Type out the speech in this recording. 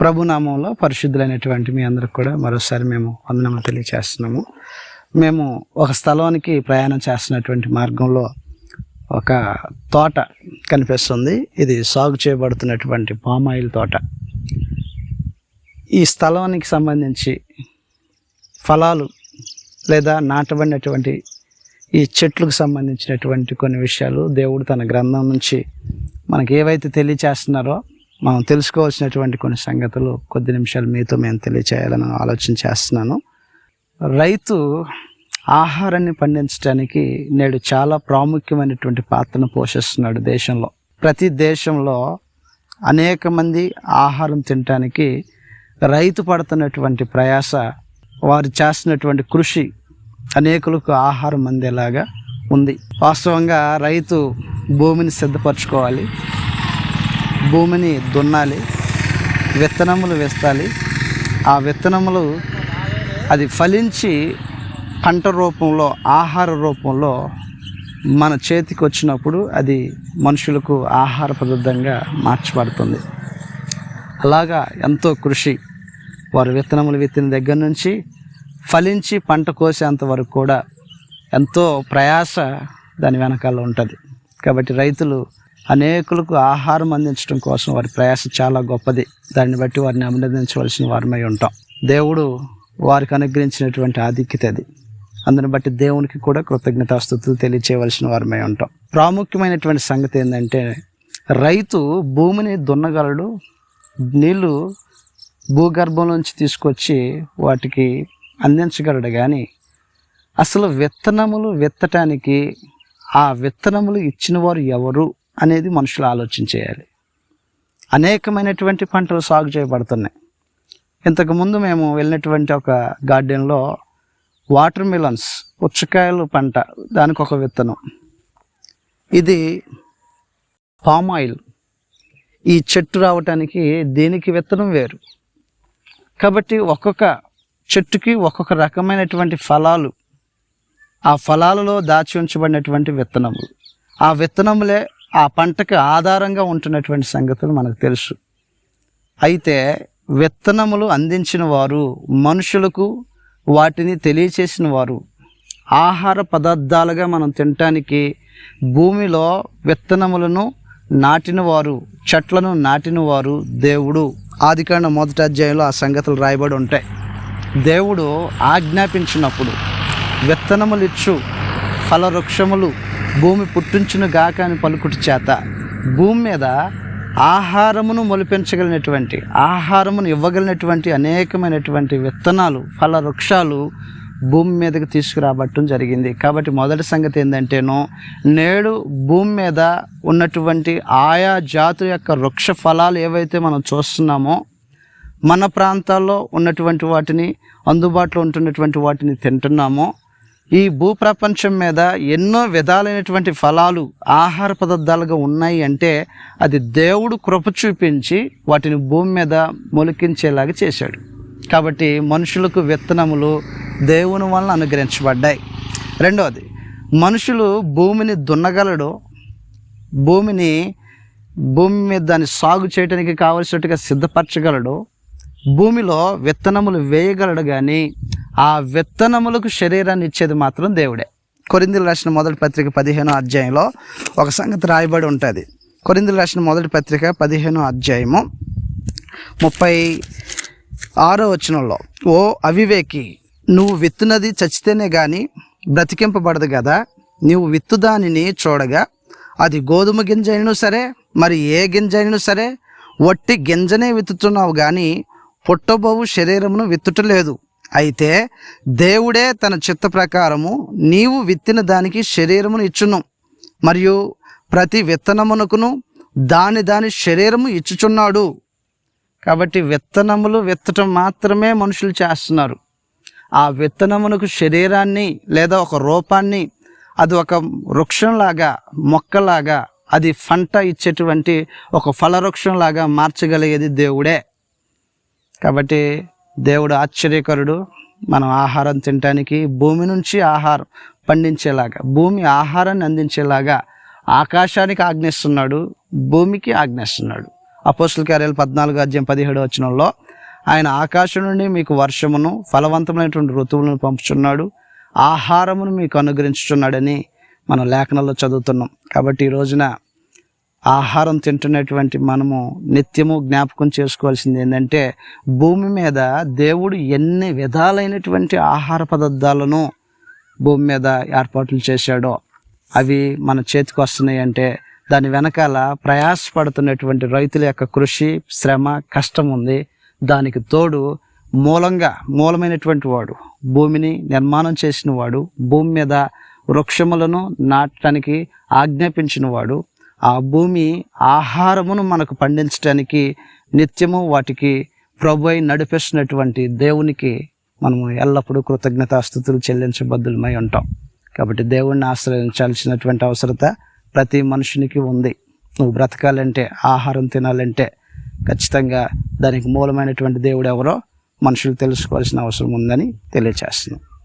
ప్రభునామంలో పరిశుద్ధులైనటువంటి మీ అందరికి కూడా మరోసారి మేము వందనములు తెలియచేస్తున్నాము. మేము ఒక స్థలానికి ప్రయాణం చేస్తున్నటువంటి మార్గంలో ఒక తోట కనిపిస్తుంది. ఇది సాగు చేయబడుతున్నటువంటి పామాయిల్ తోట. ఈ స్థలానికి సంబంధించి ఫలాలు లేదా నాటబడినటువంటి ఈ చెట్లకు సంబంధించినటువంటి కొన్ని విషయాలు దేవుడు తన గ్రంథం నుంచి మనకి ఏవైతే తెలియచేస్తున్నారో మనం తెలుసుకోవాల్సినటువంటి కొన్ని సంగతులు కొద్ది నిమిషాలు మీతో మేము తెలియచేయాలని ఆలోచన చేస్తున్నాను. రైతు ఆహారాన్ని పండించడానికి నేడు చాలా ప్రాముఖ్యమైనటువంటి పాత్రను పోషిస్తున్నాడు దేశంలో. ప్రతి దేశంలో అనేక మంది ఆహారం తినటానికి రైతు పడుతున్నటువంటి ప్రయాస వారు చేస్తున్నటువంటి కృషి అనేకులకు ఆహారం అందేలాగా ఉంది. వాస్తవంగా రైతు భూమిని సిద్ధపరచుకోవాలి. భూమిని దున్నాలి విత్తనములు వేస్తాలి. ఆ విత్తనములు అది ఫలించి పంట రూపంలో ఆహార రూపంలో మన చేతికి వచ్చినప్పుడు అది మనుషులకు ఆహార పదార్థంగా మార్చబడుతుంది. అలాగా ఎంతో కృషి వారు విత్తనములు విత్తిన దగ్గర నుంచి ఫలించి పంట కోసేంత వరకు కూడా ఎంతో ప్రయాస దాని వెనకాల ఉంటుంది. కాబట్టి రైతులు అనేకులకు ఆహారం అందించడం కోసం వారి ప్రయాసం చాలా గొప్పది. దాన్ని బట్టి వారిని అభినందించవలసిన వారమై ఉంటాం. దేవుడు వారికి అనుగ్రహించినటువంటి ఆధిక్యత అది. అందుని బట్టి దేవునికి కూడా కృతజ్ఞతాస్థుతులు తెలియచేయవలసిన వారమై ఉంటాం. ప్రాముఖ్యమైనటువంటి సంగతి ఏంటంటే రైతు భూమిని దున్నగలడు నీళ్ళు భూగర్భంలోంచి తీసుకొచ్చి వాటికి అందించగలడు కానీ అసలు విత్తనములు విత్తటానికి ఆ విత్తనములు ఇచ్చిన వారు ఎవరు? అనేది మనుషులు ఆలోచన చేయాలి. అనేకమైనటువంటి పంటలు సాగు చేయబడుతున్నాయి. ఇంతకుముందు మేము వెళ్ళినటువంటి ఒక గార్డెన్లో వాటర్ మిలన్స్ పుచ్చకాయలు పంట దానికి ఒక విత్తనం. ఇది పామ్ ఆయిల్. ఈ చెట్టు రావటానికి దీనికి విత్తనం వేరు? కాబట్టి ఒక్కొక్క చెట్టుకి ఒక్కొక్క రకమైనటువంటి ఫలాలు ఆ ఫలాలలో దాచి ఉంచబడినటువంటి విత్తనములు. ఆ విత్తనములే ఆ పంటకు ఆధారంగా ఉంటున్నటువంటి సంగతులు మనకు తెలుసు. అయితే విత్తనములు అందించిన వారు మనుషులకు వాటిని తెలియచేసిన వారు ఆహార పదార్థాలుగా మనం తినటానికి భూమిలో విత్తనములను నాటిన వారు చెట్లను నాటిన వారు దేవుడు. ఆదికాండ మొదటి అధ్యాయంలో ఆ సంగతులు రాయబడి ఉంటాయి. దేవుడు ఆజ్ఞాపించినప్పుడు విత్తనములు ఇచ్చు ఫలవృక్షములు భూమి పుట్టించును గాక అని పలుకుటి చేత భూమి మీద ఆహారమును మొలిపించగలిగినటువంటి ఆహారమును ఇవ్వగలిగినటువంటి అనేకమైనటువంటి విత్తనాలు ఫల వృక్షాలు భూమి మీదకి తీసుకురాబట్టడం జరిగింది. కాబట్టి మొదటి సంగతి ఏంటంటేనో నేడు భూమి మీద ఉన్నటువంటి ఆయా జాతుల యొక్క వృక్ష ఫలాలు ఏవైతే మనం చూస్తున్నామో మన ప్రాంతాల్లో ఉన్నటువంటి వాటిని అందుబాటులో ఉంటున్నటువంటి వాటిని తింటున్నామో ఈ భూప్రపంచం మీద ఎన్నో విధాలైనటువంటి ఫలాలు ఆహార పదార్థాలుగా ఉన్నాయి అంటే అది దేవుడు కృప చూపించి వాటిని భూమి మీద మొలికించేలాగా చేశాడు. కాబట్టి మనుషులకు విత్తనములు దేవుని వలన అనుగ్రహించబడ్డాయి. రెండవది మనుషులు భూమిని దున్నగలడు భూమిని భూమి మీద దాన్ని సాగు చేయడానికి కావలసినట్టుగా సిద్ధపరచగలడు భూమిలో విత్తనములు వేయగలడు కానీ ఆ విత్తనములకు శరీరాన్ని ఇచ్చేది మాత్రం దేవుడే. కొరిందులు రాసిన మొదటి పత్రిక పదిహేనో అధ్యాయంలో ఒక సంగతి రాయబడి ఉంటుంది. కొరిందులు రాసిన మొదటి పత్రిక పదిహేనో అధ్యాయము ముప్పై ఆరో వచనంలో ఓ అవివేకి నువ్వు విత్తునది చచ్చితేనే కానీ బ్రతికింపబడదు కదా నువ్వు విత్తు దానిని చూడగా అది గోధుమ గింజ అయినా సరే మరి ఏ గింజ అయినా సరే? వట్టి గింజనే విత్తుతున్నావు కానీ పుట్టబోవు శరీరమును విత్తుటలేదు. అయితే దేవుడే తన చిత్త ప్రకారము నీవు విత్తిన దానికి శరీరమును ఇచ్చును. మరియు ప్రతి విత్తనమునకును దాని దాని శరీరము ఇచ్చుచున్నాడు. కాబట్టి విత్తనములు విత్తటం మాత్రమే మనుషులు చేస్తున్నారు. ఆ విత్తనమునకు శరీరాన్ని లేదా ఒక రూపాన్ని అది ఒక వృక్షంలాగా మొక్కలాగా అది పంట ఇచ్చేటువంటి ఒక ఫలవృక్షంలాగా మార్చగలిగేది దేవుడే. కాబట్టి దేవుడు ఆశ్చర్యకరుడు. మనం ఆహారం తినటానికి భూమి నుంచి ఆహారం పండించేలాగా భూమి ఆహారాన్ని అందించేలాగా ఆకాశానికి ఆజ్ఞిస్తున్నాడు భూమికి ఆజ్ఞిస్తున్నాడు. అపోస్తుల కార్యాలు పద్నాలుగు అధ్యాయం పదిహేడు వచనంలో ఆయన ఆకాశం నుండి మీకు వర్షమును ఫలవంతమైనటువంటి ఋతువులను పంపుచున్నాడు ఆహారమును మీకు అనుగ్రహించుచున్నాడని మనం లేఖనాల్లో చదువుతున్నాం. కాబట్టి ఈ రోజున ఆహారం తింటున్నటువంటి మనము నిత్యము జ్ఞాపకం చేసుకోవాల్సింది ఏంటంటే భూమి మీద దేవుడు ఎన్ని విధాలైనటువంటి ఆహార పదార్థాలను భూమి మీద ఏర్పాట్లు చేశాడో అవి మన చేతికి వస్తున్నాయి అంటే దాని వెనకాల ప్రయాసపడుతున్నటువంటి రైతుల యొక్క కృషి శ్రమ కష్టం ఉంది. దానికి తోడు మూలంగా మూలమైనటువంటి వాడు భూమిని నిర్మాణం చేసిన వాడు భూమి మీద వృక్షములను నాటడానికి ఆజ్ఞాపించిన వాడు ఆ భూమి ఆహారమును మనకు పండించడానికి నిత్యము వాటికి ప్రభు అయి నడిపిస్తున్నటువంటి దేవునికి మనము ఎల్లప్పుడూ కృతజ్ఞతాస్థుతులు చెల్లించబద్దులమై ఉంటాం. కాబట్టి దేవుణ్ణి ఆశ్రయించాల్సినటువంటి అవసరత ప్రతి మనుషునికి ఉంది. నువ్వు బ్రతకాలంటే ఆహారం తినాలంటే ఖచ్చితంగా దానికి మూలమైనటువంటి దేవుడు ఎవరో మనుషులు తెలుసుకోవాల్సిన అవసరం ఉందని తెలియచేస్తున్నాం.